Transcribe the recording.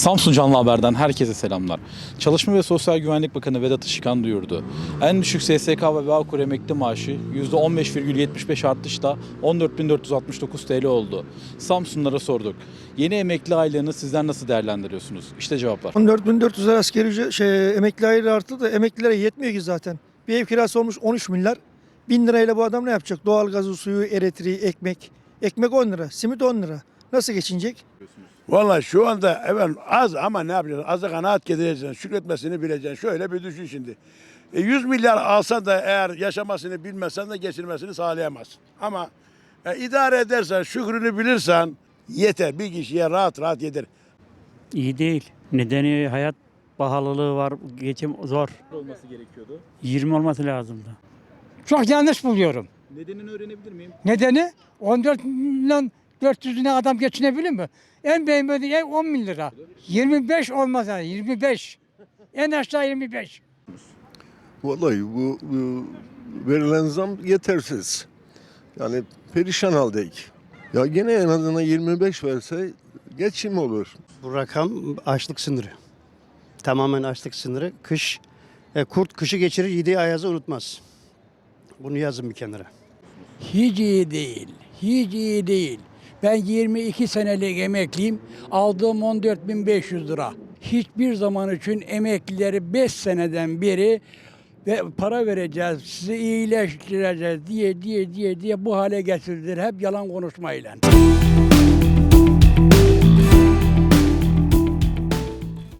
Samsun Canlı Haber'den herkese selamlar. Çalışma ve Sosyal Güvenlik Bakanı Vedat Işıkhan duyurdu. En düşük SSK ve Bağkur emekli maaşı %15,75 artışla 14.469 TL oldu. Samsunlara sorduk. Yeni emekli aylığını sizler nasıl değerlendiriyorsunuz? İşte cevaplar. 14.400 lira asgari ücret, şey, emekli aylığı arttı da emeklilere yetmiyor ki zaten. Bir ev kirası olmuş 13 milyar. 1000 lirayla bu adam ne yapacak? Doğalgazı, suyu, elektriği, ekmek. Ekmek 10 lira, simit 10 lira. Nasıl geçinecek? Vallahi şu anda efendim az ama ne yapacaksın? Azı kanaat getireceksin, şükretmesini bileceksin. Şöyle bir düşün şimdi. E, 100 milyar alsan da eğer yaşamasını bilmezsen de geçirmesini sağlayamazsın. Ama e, idare edersen, şükrünü bilirsen yeter. Bir kişiye rahat rahat yeter. İyi değil. Nedeni hayat pahalılığı var, geçim zor. olması gerekiyordu. 20 olması lazımdı. Çok yanlış buluyorum. Nedenini öğrenebilir miyim? Nedeni 14 milyon 400 lira adam geçinebilir mi? En beğenmediği ev 10 bin lira. 25 olmaz yani 25. En aşağı 25. Vallahi bu, bu verilen zam yetersiz. Yani perişan haldeyiz. Ya gene en azından 25 verse geçim olur. Bu rakam açlık sınırı. Tamamen açlık sınırı. Kış, e, kurt kışı geçirir, yediği ayazı unutmaz. Bunu yazın bir kenara. Hiç iyi değil. Hiç iyi değil. Ben 22 senelik emekliyim. Aldığım 14.500 lira. Hiçbir zaman için emeklileri 5 seneden beri ve para vereceğiz, sizi iyileştireceğiz diye diye diye diye bu hale getirdiler. Hep yalan konuşmayla.